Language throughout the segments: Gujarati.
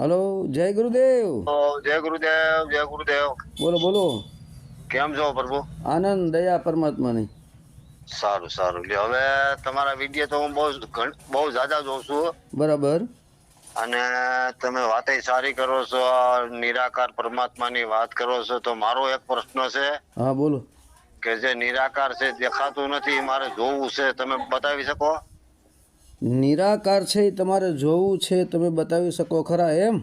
હલો જય ગુરુદેવ. જય ગુરુદેવ જય ગુરુદેવ. બોલો બોલો. કેમ છો પ્રભુ? આનંદ દયા પરમાત્માની. સારું સારું. લે હવે તમારા વીડિયો તો હું બહુ બહુ જાજા જોઉં છું. બરાબર. અને તમે વાતે સારી કરો છો નિરાકાર પરમાત્માની વાત કરો છો તો મારો એક પ્રશ્ન છે હા બોલો. કે જે નિરાકાર છે દેખાતું નથી મારે જોવું છે તમે બતાવી શકો? નિરાકાર છે એ તમારે જોવું છે તમે બતાવી શકો ખરા એમ?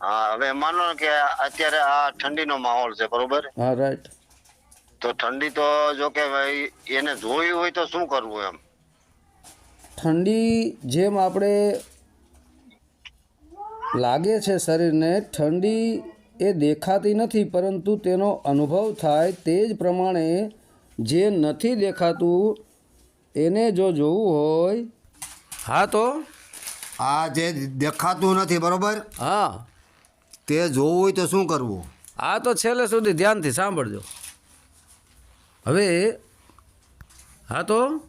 હા હવે માનો કે અત્યારે આ ઠંડીનો માહોલ છે બરોબર? હા રાઈટ તો ઠંડી તો જો કે ભાઈ એને જોવી હોય તો શું કરવું એમ? ઠંડી જેમ આપણે લાગે છે શરીરને ઠંડી એ દેખાતી નથી પરંતુ તેનો અનુભવ થાય તે જ પ્રમાણે જે નથી દેખાતું એને જો જોવું હોય હા તો? આ જે દેખાતું નથી બરોબર? હા. તે જોવું હોય તો શું કરવું? આ તો છેલ્લે સુધી ધ્યાનથી સાંભળજો. હવે હા તો?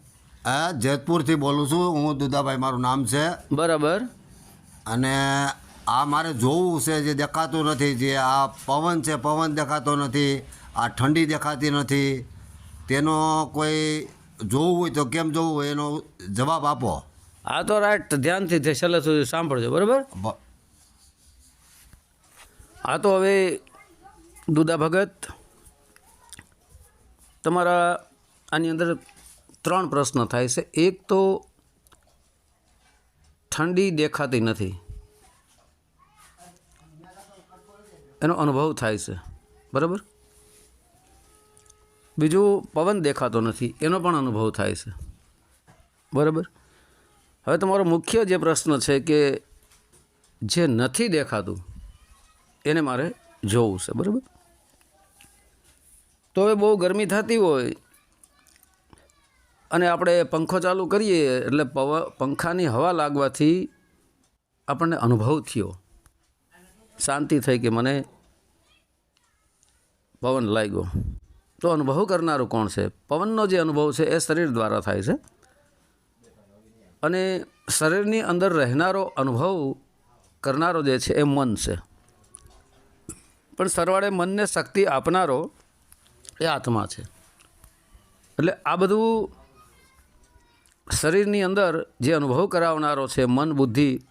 આ જેતપુરથી બોલું છું. હું દુદાભાઈ મારું નામ છે. બરાબર. અને આ મારે જોવું છે જે દેખાતું નથી જે આ પવન છે પવન દેખાતો નથી આ ઠંડી દેખાતી નથી. તેનો કોઈ જોવું હોય તો કેમ જોવું હોય એનો જવાબ આપો. આ તો રાઈટ ધ્યાનથી છેલ્લે સુધી સાંભળજો બરાબર? આ તો હવે દુદા ભગત તમારા આની અંદર ત્રણ પ્રશ્ન થાય છે. એક તો ઠંડી દેખાતી નથી. એનો અનુભવ થાય છે બરાબર? બીજું પવન દેખાતો નથી એનો પણ અનુભવ થાય છે બરાબર? હવે તમારો મુખ્ય જે પ્રશ્ન છે કે જે નથી દેખાતું, એને મારે જોવું છે, બરાબર? તો હવે બહુ ગરમી થતી હોય અને આપણે પંખો ચાલુ કરીએ એટલે પવ, પંખાની હવા લાગવાથી આપણને અનુભવ થયો. શાંતિ થઈ કે મને પવન લાગ્યો. તો અનુભવ કરનારું કોણ છે? પવનનો જે અનુભવ છે એ શરીર દ્વારા થાય છે. અને શરીરની અંદર રહેનારો અનુભવ કરનારો જે છે એ મન છે. પણ સરવાળે મનને શક્તિ આપનારો એ આત્મા છે. એટલે આ બધું શરીરની અંદર જે અનુભવ કરાવનારો છે મન, બુદ્ધિ,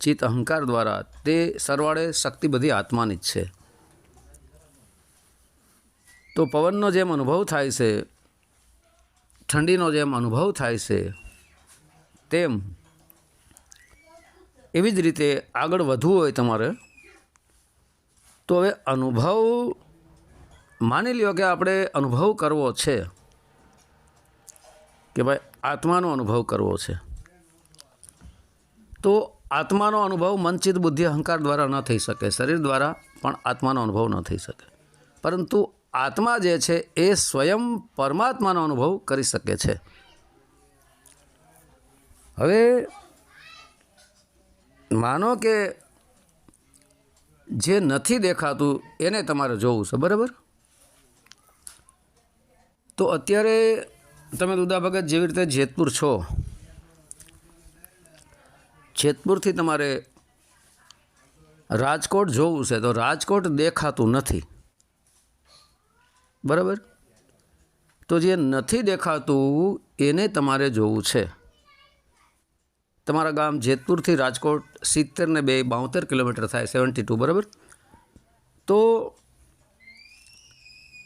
ચિત્ત, અહંકાર દ્વારા તે સરવાળે શક્તિ બધી આત્માની જ છે. તો પવનનો જેમ અનુભવ થાય છે, ઠંડીનો જેમ અનુભવ થાય છે તેમ એવી જ રીતે આગળ વધવું હોય તમારે, તો હવે અનુભવ માની લ્યો કે આપણે અનુભવ કરવો છે, કે ભાઈ આત્માનો અનુભવ કરવો છે. તો આત્માનો અનુભવ મનચિત બુદ્ધિ અહંકાર દ્વારા ન થઈ શકે, શરીર દ્વારા પણ આત્માનો અનુભવ ન થઈ શકે. પરંતુ આત્મા જે છે એ સ્વયં પરમાત્માનો અનુભવ કરી શકે છે. હવે માનો કે જે નથી દેખાતું એને તમારે જોવું છે, બરાબર? તો અત્યારે તમે દુદા ભગત જેવી રીતે જેતપુર છો, જેતપુરથી તમારે રાજકોટ જોવું છે, તો રાજકોટ દેખાતું નથી. બરાબર? તો જે નથી દેખાતું, એને તમારે જોવું છે. તમારા ગામ જેતપુરથી રાજકોટ સિત્તેર ને બે બાઉતેર કિલોમીટર થાય, સેવન્ટી ટુ, બરાબર? તો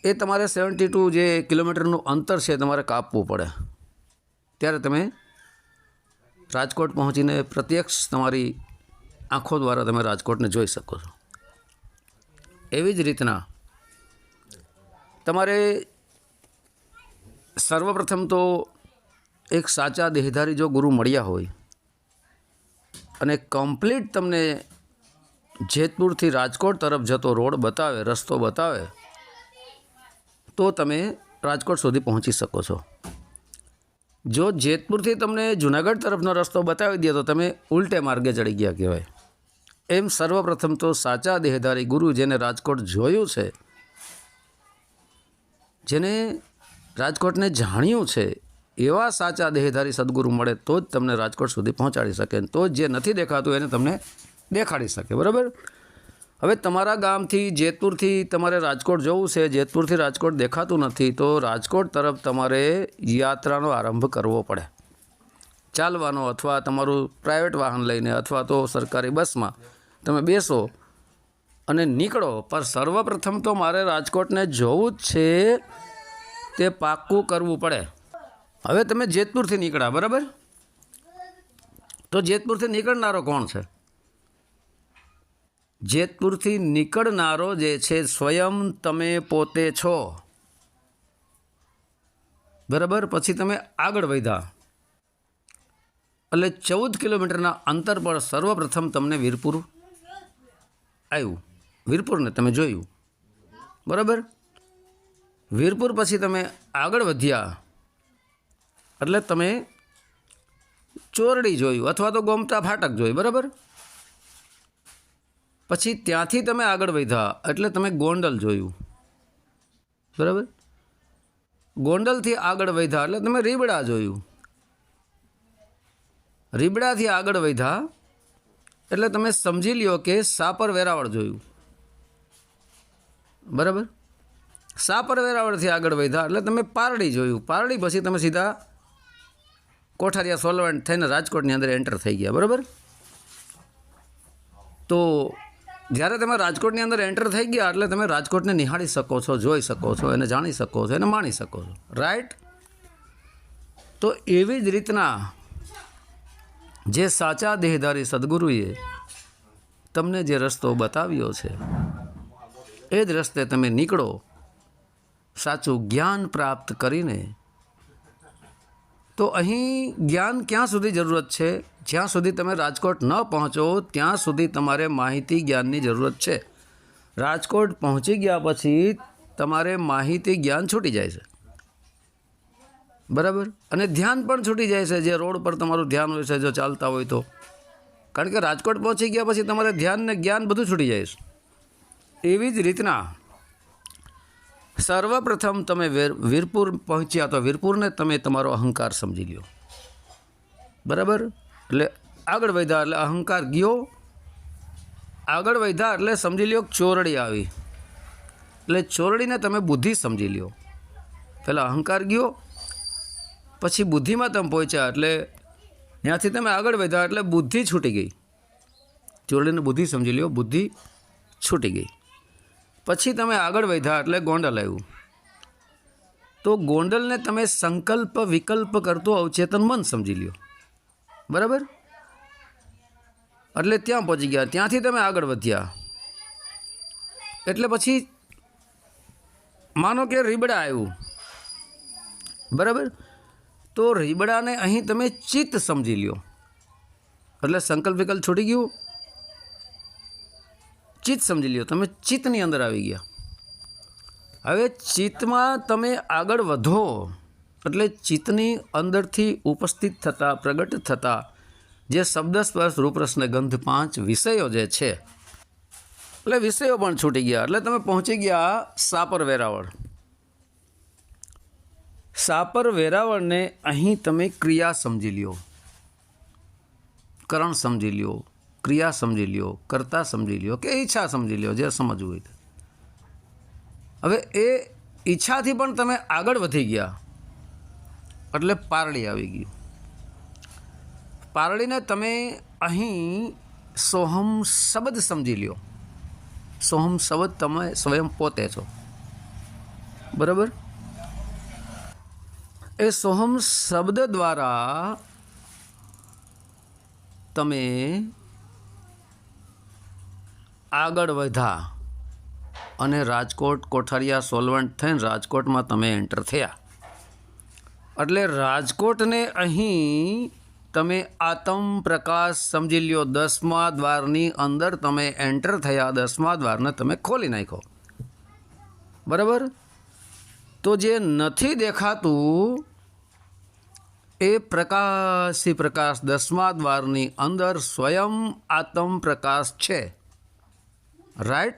એ તમારે સેવન્ટી ટુ જે કિલોમીટરનું અંતર છે તમારે કાપવું પડે. ત્યારે તમે રાજકોટ પહોંચીને પ્રત્યક્ષ તમારી આંખો દ્વારા તમે રાજકોટને જોઈ શકો છો. એવી જ રીતના તમારે સર્વપ્રથમ તો એક સાચા દેહધારી જો ગુરુ મળ્યા હોય અને કમ્પ્લીટ તમને જેતપુરથી રાજકોટ તરફ જતો રોડ બતાવે, રસ્તો બતાવે, તો તમે રાજકોટ સુધી પહોંચી શકો છો. જો જેતપુરથી તમને જુનાગઢ તરફનો રસ્તો બતાવી દે તો તમે ઉલટે માર્ગે ચડી ગયા કહેવાય. એમ સર્વપ્રથમ તો સાચા દેહધારી ગુરુ જેને રાજકોટ જોયું છે, જેને રાજકોટને જાણ્યું છે એવા સાચા દેહધારી સદગુરુ મળે તો જ તમને રાજકોટ સુધી પહોંચાડી શકે તો જે નથી દેખાતું એને તમને દેખાડી શકે, બરાબર? હવે તમારા ગામથી જેતપુરથી તમારે રાજકોટ જવું છે, જેતપુરથી રાજકોટ દેખાતું નથી, તો રાજકોટ તરફ તમારે યાત્રાનો આરંભ કરવો પડે. ચાલવાનો અથવા તમારું પ્રાઇવેટ વાહન લઈને અથવા તો સરકારી બસમાં તમે બેસો અને નીકળો. પણ સર્વપ્રથમ તો મારે રાજકોટને જોવું જ છે, તે પાક્કું કરવું પડે. હવે તમે જેતપુરથી નીકળ્યા, બરાબર? તો જેતપુરથી નીકળનારો કોણ છે? જેતપુરથી નીકળનારો જે છે સ્વયં તમે પોતે છો. બરાબર? પછી તમે આગળ વધ્યા. એટલે ચૌદ કિલોમીટરના અંતર પર સર્વપ્રથમ તમને વીરપુર આવ્યું. વીરપુરને તમે જોયું. બરાબર? વીરપુર પછી તમે આગળ વધ્યા. એટલે તમે ચોરડી જોયું અથવા તો ગોમતા ફાટક જોયું, બરાબર? પછી ત્યાંથી તમે આગળ વધ્યા એટલે તમે ગોંડલ જોયું, બરાબર? ગોંડલથી આગળ વધ્યા એટલે તમે રીબડા જોયું. રીબડાથી આગળ વધ્યા એટલે તમે સમજી લ્યો કે સાપર વેરાવળ જોયું. બરાબર? સાપર વેરાવળથી આગળ વધ્યા એટલે તમે પારડી જોયું. પારડી પછી તમે સીધા કોઠારિયા સોલવન્ટ થઈને રાજકોટની અંદર એન્ટર થઈ ગયા, બરાબર? તો જ્યારે તમે રાજકોટની અંદર એન્ટર થઈ ગયા, એટલે તમે રાજકોટને નિહાળી શકો છો, જોઈ શકો છો, એને જાણી શકો છો, એને માણી શકો છો. રાઈટ તો એવી જ રીતના જે સાચા દેહધારી સદગુરુએ તમને જે રસ્તો બતાવ્યો છે, એ જ રસ્તે તમે નીકળો, સાચું જ્ઞાન પ્રાપ્ત કરીને તો અહીં જ્ઞાન ક્યાં સુધી જરૂરત છે? જ્યાં સુધી તમે રાજકોટ ન પહોંચો, ત્યાં સુધી તમારે માહિતી જ્ઞાનની જરૂરત છે. રાજકોટ પહોંચી ગયા પછી તમારે માહિતી જ્ઞાન છૂટી જાય છે. બરાબર? અને ધ્યાન પણ છૂટી જાય છે, જે રોડ પર તમારું ધ્યાન હોય છે, જો ચાલતા હોય તો. કારણ કે રાજકોટ પહોંચી ગયા પછી તમારે ધ્યાન ને જ્ઞાન બધું છૂટી જાય છે. એવી જ રીતના સર્વપ્રથમ તમે વીર, વીરપુર પહોંચ્યા તો વીરપુરને તમે તમારો અહંકાર સમજી લ્યો. બરાબર? એટલે આગળ વધ્યા, એટલે અહંકાર ગયો. આગળ વધ્યા, એટલે સમજી લ્યો ચોરડી આવી. એટલે ચોરડીને તમે બુદ્ધિ સમજી લ્યો. પહેલાં અહંકાર ગયો, પછી બુદ્ધિમાં તમે પહોંચ્યા, એટલે ત્યાંથી તમે આગળ વધ્યા, એટલે બુદ્ધિ છૂટી ગઈ. ચોરડીને બુદ્ધિ સમજી લ્યો, બુદ્ધિ છૂટી ગઈ. પછી તમે આગળ વધ્યા એટલે ગોંડલ આવ્યું. તો ગોંડલને તમે સંકલ્પ વિકલ્પ કરતો અવચેતન મન સમજી લ્યો. બરાબર? એટલે ત્યાં પહોંચી ગયા. ત્યાંથી તમે આગળ વધ્યા. એટલે પછી માનો કે રીબડા આવ્યું. બરાબર? તો રીબડાને અહીં તમે ચિત્ત સમજી લ્યો. એટલે સંકલ્પ વિકલ્પ છૂટી ગયું. ચિત્ત સમજી લ્યો. તમે ચિત્તની અંદર આવી ગયા. હવે ચિત્તમાં તમે આગળ વધો. એટલે ચિત્તની અંદરથી ઉપસ્થિત થતા, પ્રગટ થતા, જે શબ્દ સ્પર્શ રૂપરસને ગંધ, પાંચ વિષયો જે છે, એટલે વિષયો પણ છૂટી ગયા. એટલે તમે પહોંચી ગયા સાપર વેરાવળ. સાપર વેરાવળને અહીં તમે ક્રિયા સમજી લ્યો. કરણ સમજી લ્યો. ક્રિયા સમજી લ્યો, કરતા સમજી લ્યો કે ઈચ્છા સમજી લ્યો, જે સમજવું હોય. હવે એ ઈચ્છાથી પણ તમે આગળ વધી ગયા. એટલે પારડી આવી ગયું. પારડીને તમે અહીં સોહમ શબ્દ સમજી લ્યો. સોહમ શબ્દ તમે સ્વયં પોતે છો. બરાબર? એ સોહમ શબ્દ દ્વારા તમે આગળ વધ્યા અને રાજકોટ, કોઠારિયા સોલવન્ટ થઈને રાજકોટમાં તમે એન્ટર થયા. એટલે રાજકોટને અહીં તમે આતમ પ્રકાશ સમજી લ્યો, દસમા દ્વારની અંદર તમે એન્ટર થયા, દસમા દ્વારને તમે ખોલી નાખો બરાબર? તો જે નથી દેખાતું, એ પ્રકાશી પ્રકાશ દસમા દ્વારની અંદર સ્વયં આતમ પ્રકાશ છે. રાઈટ?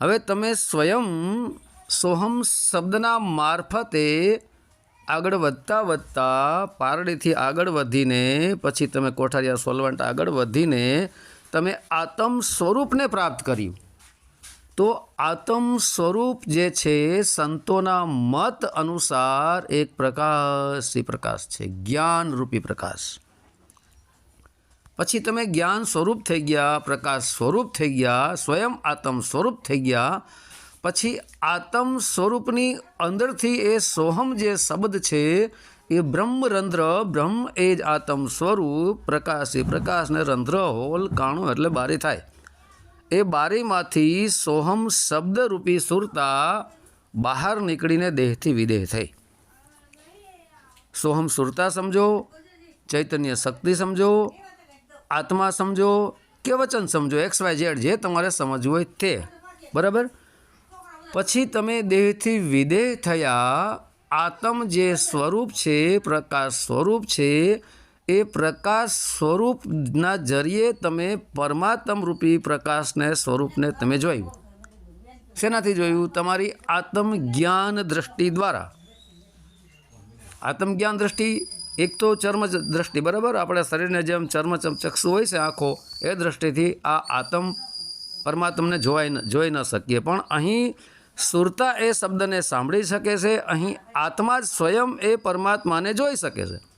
હવે તમે સ્વયં સોહમ શબ્દના મારફતે આગળ વધતા વધતા પારડીથી આગળ વધીને, પછી તમે કોઠારિયા સોલવન્ટ આગળ વધીને તમે આત્મ સ્વરૂપને પ્રાપ્ત કર્યું. તો આત્મ સ્વરૂપ જે છે, સંતોના મત અનુસાર એક પ્રકાશી પ્રકાશ છે, જ્ઞાનરૂપી પ્રકાશ. પછી તમે જ્ઞાન સ્વરૂપ થઈ ગયા, પ્રકાશ સ્વરૂપ થઈ ગયા, સ્વયં આત્મ સ્વરૂપ થઈ ગયા, પછી આત્મ સ્વરૂપની અંદરથી એ સોહમ જે શબ્દ છે, એ બ્રહ્મરંધ્ર, બ્રહ્મ એ જ આત્મ સ્વરૂપ, પ્રકાશી પ્રકાશને રંધ્ર, હોલ, કાણું એટલે બારી થાય. એ બારીમાંથી સોહમ શબ્દરૂપી સુરતા બહાર નીકળીને દેહથી વિદેહ થઈ. સોહમ સુરતા સમજો, ચૈતન્ય શક્તિ સમજો આત્મા સમજો કે વચન સમજો એક્સ વાય ઝેડ જે તમારે સમજવું હોય તે. બરાબર? પછી તમે દેહથી વિદેહ થયા, આત્મ જે સ્વરૂપ છે, પ્રકાશ સ્વરૂપ છે, એ પ્રકાશ સ્વરૂપના જરીએ તમે પરમાત્મ રૂપી પ્રકાશને, સ્વરૂપને તમે જોયું. શેનાથી જોયું? તમારી આત્મ જ્ઞાન દ્રષ્ટિ દ્વારા. આત્મજ્ઞાન દ્રષ્ટિ એક તો ચર્મ દ્રષ્ટિ, બરાબર? આપણા શરીરને જેમ ચર્મ ચક્ષુ હોય છે આંખો, એ દ્રષ્ટિથી આ આત્મ પરમાત્મને જોવાય જોઈ ન શકીએ. પણ અહીં સુરતા એ શબ્દને સાંભળી શકે છે, અહીં આત્મા જ સ્વયં એ પરમાત્માને જોઈ શકે છે.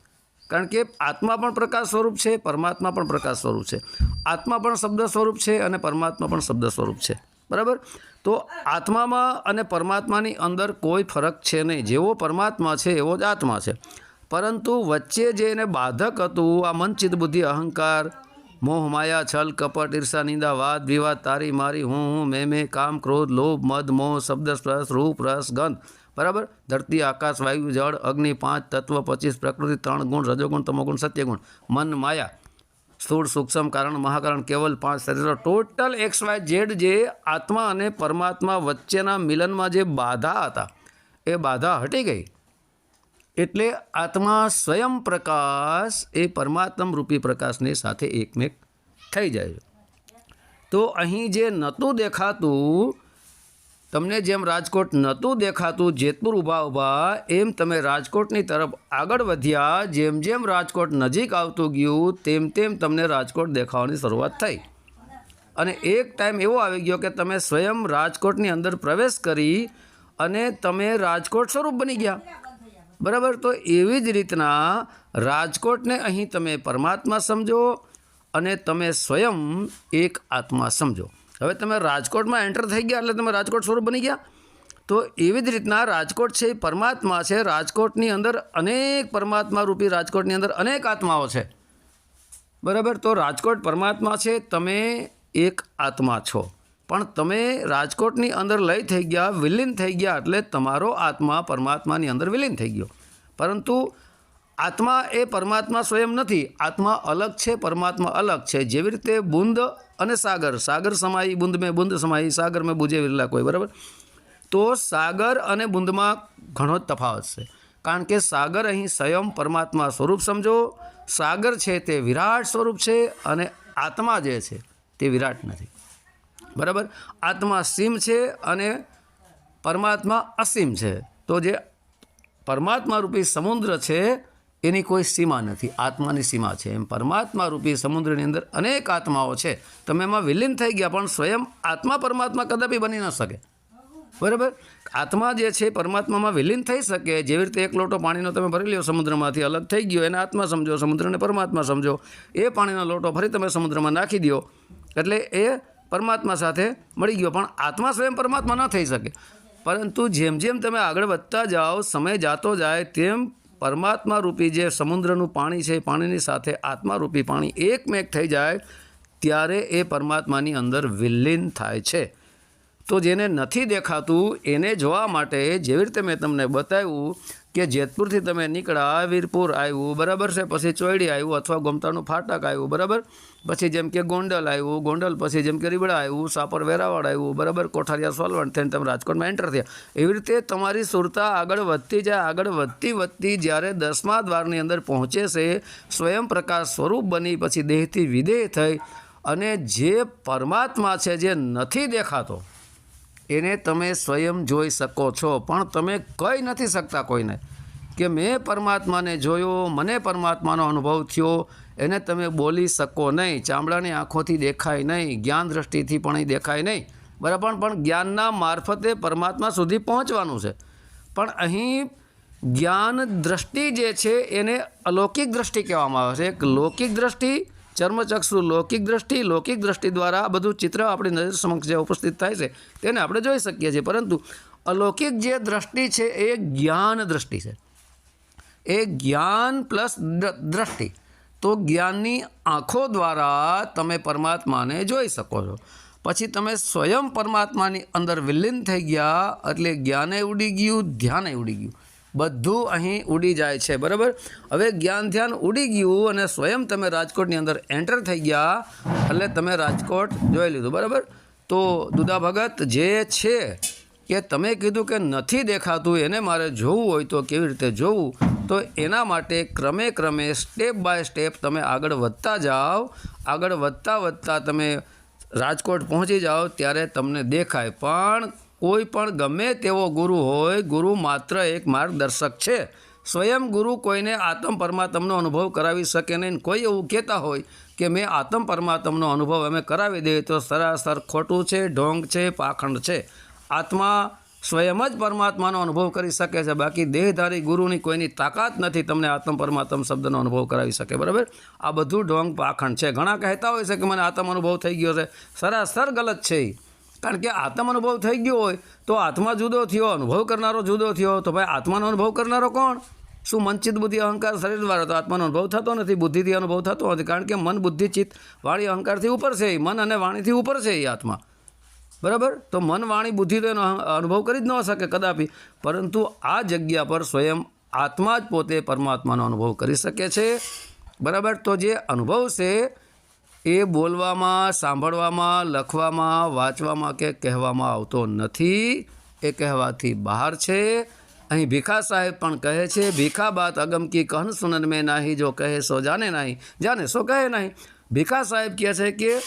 કારણ કે આત્મા પણ પ્રકાશ સ્વરૂપ છે, પરમાત્મા પણ પ્રકાશ સ્વરૂપ છે. આત્મા પણ શબ્દ સ્વરૂપ છે અને પરમાત્મા પણ શબ્દ સ્વરૂપ છે. બરાબર? તો આત્મામાં અને પરમાત્માની અંદર કોઈ ફરક છે નહીં. જેવો પરમાત્મા છે, એવો જ આત્મા છે. પરંતુ વચ્ચે જે એને બાધક હતું આ મનચિત બુદ્ધિ અહંકાર મોહ માયા છલ કપટ ઈર્ષા નિંદા વાદ વિવાદ તારી મારી હું હું મેં મેં કામ ક્રોધ લોભ મદ મોહ શબ્દ સ્પર્શ રૂપ રસ ગંધ બરાબર ધરતી આકાશ વાયુ જળ અગ્નિ પાંચ તત્વ પચીસ પ્રકૃતિ ત્રણ ગુણ રજોગુણ તમોગુણ સત્યગુણ મન માયા સ્થૂળ સૂક્ષ્મ કારણ મહાકારણ કેવલ પાંચ શરીરો ટોટલ એક્સ વાય ઝેડ જે આત્મા અને પરમાત્મા વચ્ચેના મિલનમાં જે બાધા હતા એ બાધા હટી ગઈ એટલે આત્મા સ્વયં પ્રકાશ એ પરમાત્મ રૂપી પ્રકાશની સાથે એકમેક થઈ જાય તો અહીં જે નહોતું દેખાતું, તમને જેમ રાજકોટ નહોતું દેખાતું, જેતપુર ઊભા ઊભા, એમ તમે રાજકોટની તરફ આગળ વધ્યા, જેમ જેમ રાજકોટ નજીક આવતું ગયું, તેમ તેમ તમને રાજકોટ દેખાવાની શરૂઆત થઈ. અને એક ટાઈમ એવો આવી ગયો કે તમે સ્વયં રાજકોટની અંદર પ્રવેશ કરી અને તમે રાજકોટ સ્વરૂપ બની ગયા. બરાબર? તો એવી જ રીતના રાજકોટને અહીં તમે પરમાત્મા સમજો અને તમે સ્વયં એક આત્મા સમજો. હવે તમે રાજકોટમાં એન્ટર થઈ ગયા એટલે તમે રાજકોટ સ્વરૂપ બની ગયા. તો એવી જ રીતના રાજકોટ છે એ પરમાત્મા છે. રાજકોટની અંદર અનેક પરમાત્મા રૂપી રાજકોટની અંદર અનેક આત્માઓ છે. બરાબર? તો રાજકોટ પરમાત્મા છે, તમે એક આત્મા છો. પણ તમે રાજકોટની અંદર લઈ થઈ ગયા, વિલીન થઈ ગયા એટલે તમારો આત્મા પરમાત્માની અંદર વિલીન થઈ ગયો. પરંતુ આત્મા એ પરમાત્મા સ્વયં નથી, આત્મા અલગ છે, પરમાત્મા અલગ છે. જેવી રીતે બુંદ અને સાગર સાગર સમાઈ બુંદ મેં બુંદ સમાઈ સાગર મેં બુજે વિરલા કોઈ, બરાબર? તો સાગર અને બુંદમાં ઘણો જ તફાવત છે. કારણ કે સાગર અહીં સ્વયં પરમાત્મા સ્વરૂપ સમજો, સાગર છે તે વિરાટ સ્વરૂપ છે અને આત્મા જે છે તે વિરાટ નથી. બરાબર? આત્મા સીમ છે અને પરમાત્મા અસીમ છે. તો જે પરમાત્મા રૂપી સમુદ્ર છે, એની કોઈ સીમા નથી. આત્માની સીમા છે. એમ પરમાત્મા રૂપી સમુદ્રની અંદર અનેક આત્માઓ છે. તમે એમાં વિલીન થઈ ગયા, પણ સ્વયં આત્મા પરમાત્મા કદાપી બની ન શકે. બરાબર? આત્મા જે છે, પરમાત્મામાં વિલીન થઈ શકે. જેવી રીતે એક લોટો પાણીનો તમે ભરી લ્યો સમુદ્રમાંથી, અલગ થઈ ગયો, એને આત્મા સમજો, સમુદ્રને પરમાત્મા સમજો. એ પાણીનો લોટો ફરી તમે સમુદ્રમાં નાખી દો એટલે એ પરમાત્મા સાથે મળી ગયો. પણ આત્મા સ્વયં પરમાત્મા ન થઈ શકે. પરંતુ જેમ જેમ તમે આગળ વધતા જાઓ, સમય જાતો જાય, તેમ પરમાત્મા રૂપી જે સમુદ્રનું પાણી છે પાણીની સાથે આત્મા રૂપી પાણી એકમેક થઈ જાય, ત્યારે એ પરમાત્માની અંદર વિલીન થાય છે. તો જેને નથી દેખાતું, એને જોવા માટે જેવી રીતે મેં તમને બતાવ્યું કે જેતપુરથી તમે નીકળ્યા વીરપુર આવ્યું, બરાબર છે? પછી ચોયડી આવ્યું અથવા ગોમતાનું ફાટક આવ્યું, બરાબર? પછી જેમ કે ગોંડલ આવ્યું, ગોંડલ પછી જેમ કે રીબડા આવ્યું, સાપર વેરાવળ આવ્યું, બરાબર? કોઠારિયા સોલવણ થઈને તમે રાજકોટમાં એન્ટર થયા. એવી રીતે તમારી સુરતા આગળ વધતી જાય, આગળ વધતી વધતી જ્યારે દસમા દ્વારની અંદર પહોંચે છે, સ્વયં પ્રકાશ સ્વરૂપ બની, પછી દેહથી વિદેહ થઈ, અને જે પરમાત્મા છે, જે નથી દેખાતો એને તમે સ્વયં જોઈ શકો છો. પણ તમે કહી નથી શકતા કોઈને. કે મેં પરમાત્માને જોયો, મને પરમાત્માનો અનુભવ થયો, એને તમે બોલી શકો નહીં. ચામડાની આંખોથી દેખાય નહીં, જ્ઞાન દ્રષ્ટિથી પણ એ દેખાય નહીં. બરાબર? પણ જ્ઞાનના મારફતે પરમાત્મા સુધી પહોંચવાનું છે. પણ અહીં જ્ઞાન દ્રષ્ટિ જે છે, એને અલૌકિક દ્રષ્ટિ કહેવામાં આવે છે. એક લૌકિક દ્રષ્ટિ ચર્મચક્ષુ લૌકિક દ્રષ્ટિ લૌકિક દ્રષ્ટિ દ્વારા આ બધું ચિત્ર આપણી નજર સમક્ષ જે ઉપસ્થિત થાય છે, તેને આપણે જોઈ શકીએ છીએ. પરંતુ અલૌકિક જે દ્રષ્ટિ છે, એ જ્ઞાન દ્રષ્ટિ છે. એ જ્ઞાન પ્લસ દ્રષ્ટિ. તો જ્ઞાનની આંખો દ્વારા તમે પરમાત્માને જોઈ શકો છો. પછી તમે સ્વયં પરમાત્માની અંદર વિલીન થઈ ગયા, એટલે જ્ઞાને ઉડી ગયું, ધ્યાને ઉડી ગયું. બધું અહીં ઉડી જાય છે, બરાબર? હવે જ્ઞાન ધ્યાન ઉડી ગયું અને સ્વયં તમે રાજકોટની અંદર એન્ટર થઈ ગયા, એટલે તમે રાજકોટ જોઈ લીધું, બરાબર? તો દુદા ભગત, જે છે કે તમે કીધું કે નથી દેખાતું, એને મારે જોવું હોય તો કેવી રીતે જોવું? તો એના માટે ક્રમે ક્રમે સ્ટેપ બાય સ્ટેપ તમે આગળ વધતા જાઓ, આગળ વધતા વધતા તમે રાજકોટ પહોંચી જાઓ, ત્યારે તમને દેખાય. પણ કોઈ પણ ગમે તેવો ગુરુ હોય, ગુરુ માત્ર એક માર્ગદર્શક છે. સ્વયં ગુરુ કોઈને આત્મ પરમાત્મનો અનુભવ કરાવી શકે નહીં. કોઈ એવું કહેતા હોય કે મેં આત્મ પરમાત્મનો અનુભવ અમે કરાવી દઈએ તો સરાસર ખોટું છે, ઢોંગ છે, પાખંડ છે. આત્મા સ્વયં જ પરમાત્માનો અનુભવ કરી શકે છે. બાકી દેહધારી ગુરુની કોઈની તાકાત નથી તમને આત્મ પરમાત્મ શબ્દનો અનુભવ કરાવી શકે. બરાબર? આ બધું ઢોંગ, પાખંડ છે. ઘણા કહેતા હોય છે કે મને આત્મ અનુભવ થઈ ગયો છે. સરાસર ગલત છે કારણ કે આત્મ અનુભવ થઈ ગયો હોય તો આત્મા જુદો થયો, અનુભવ કરનારો જુદો થયો. તો ભાઈ આત્માનો અનુભવ કરનારો કોણ? શું મનચિત બુદ્ધિ, અહંકાર, શરીર દ્વારા તો આત્માનો અનુભવ થતો નથી, બુદ્ધિથી અનુભવ થતો નથી. કારણ કે મન, બુદ્ધિ, ચિત્ત, વાણી, અહંકારથી ઉપર છે એ. મન અને વાણીથી ઉપર છે એ આત્મા. બરાબર? તો મન, વાણી, બુદ્ધિ તો એનો અનુભવ કરી જ ન શકે કદાપી. પરંતુ આ જગ્યા પર સ્વયં આત્મા જ પોતે પરમાત્માનો અનુભવ કરી શકે છે. બરાબર? તો જે અનુભવ છે એ બોલવામાં, સાંભળવામાં, લખવામાં, વાંચવામાં કે કહેવામાં આવતો નથી. એ કહેવાથી બહાર છે. અહીં ભીખા સાહેબ પણ કહે છે, ભીખા બાત અગમ કી કહન સુનન મેં નાહી, જો કહે સો જાને નહીં. જાને સો કહે નહીં. ભીખા સાહેબ કહે છે કે,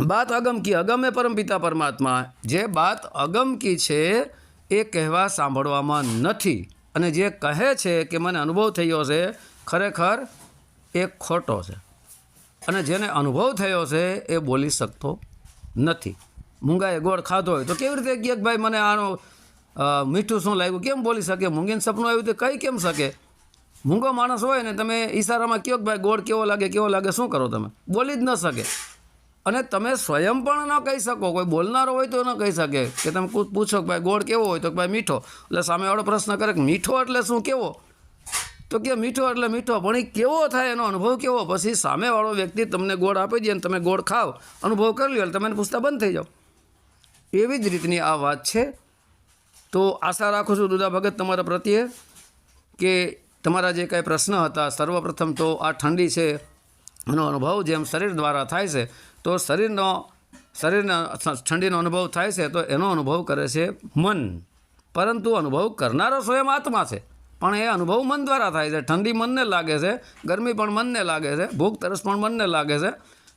બાત અગમ કી પરમપિતા પરમાત્મા. જે બાત અગમ કી છે, એ કહેવા સાંભળવામાં નથી. અને જે કહે છે કે, મને અનુભવ થયો છે, ખરેખર એ ખોટો છે. અને જેને અનુભવ થયો છે એ બોલી શકતો નથી. મૂંગાએ ગોળ ખાધો હોય તો કેવી રીતે કહે ભાઈ મને આનો મીઠું શું લાગ્યું? કેમ બોલી શકે? મૂંગીને સપનું આવ્યું તો કઈ કેમ શકે? મૂંગો માણસ હોય ને તમે ઈશારામાં કહો ભાઈ ગોળ કેવો લાગે કેવો લાગે, શું કરો તમે? બોલી જ ન શકે. અને તમે સ્વયં પણ ન કહી શકો. કોઈ બોલનારો હોય તો ન કહી શકે. કે તમે પૂછો કે ભાઈ ગોળ કેવો હોય તો કે ભાઈ મીઠો. એટલે સામેવાળો પ્રશ્ન કરે કે મીઠો એટલે શું? કેવો? તો કે મીઠો એટલે મીઠો, પણ કેવો થાય એનો અનુભવ કેવો? પછી સામેવાળો વ્યક્તિ તમને ગોળ આપી દે અને તમે ગોળ ખાઓ, અનુભવ કરી લ્યો એટલે તમે પૂછતા બંધ થઈ જાઓ. એવી જ રીતની આ વાત છે. તો આશા રાખું છું દુદા ભગત તમારા પ્રત્યે કે તમારા જે કાંઈ પ્રશ્ન હતા, સર્વપ્રથમ તો આ ઠંડી છે એનો અનુભવ જેમ શરીર દ્વારા થાય છે, તો શરીરનો, શરીરના ઠંડીનો અનુભવ થાય છે, તો એનો અનુભવ કરે છે મન. પરંતુ અનુભવ કરનારો સ્વયં આત્મા છે. પણ એ અનુભવ મન દ્વારા થાય છે. ઠંડી મનને લાગે છે, ગરમી પણ મનને લાગે છે, ભૂખ તરસ પણ મનને લાગે છે.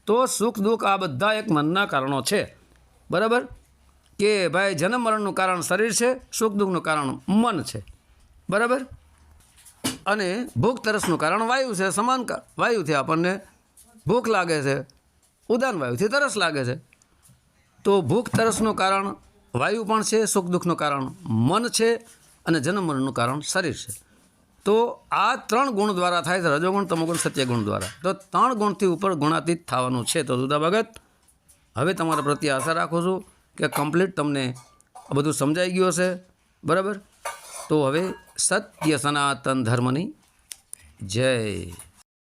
તો સુખ દુઃખ આ બધા એક મનના કારણો છે. બરાબર? કે ભાઈ જન્મ મરણનું કારણ શરીર છે, સુખ દુઃખનું કારણ મન છે. બરાબર? અને ભૂખ તરસનું કારણ વાયુ છે, સમાન વાયુથી આપણને ભૂખ લાગે છે, ઉદાન વાયુથી તરસ લાગે છે. તો ભૂખ તરસનું કારણ વાયુ પણ છે, સુખ દુઃખનું કારણ મન છે. અને જન્મ મરણનું કારણ શરીર છે. તો આ ત્રણ ગુણ દ્વારા થાય છે, રજોગુણ, તમોગુણ, સત્યગુણ દ્વારા. તો ત્રણ ગુણથી ઉપર ગુણાતીત થવાનું છે. તો દુદા ભગત, હવે તમારા પ્રત્યે આશા રાખું છું કે કમ્પ્લીટ તમને આ બધું સમજાઈ ગયું હશે. બરાબર? તો હવે સત્ય સનાતન ધર્મની જય.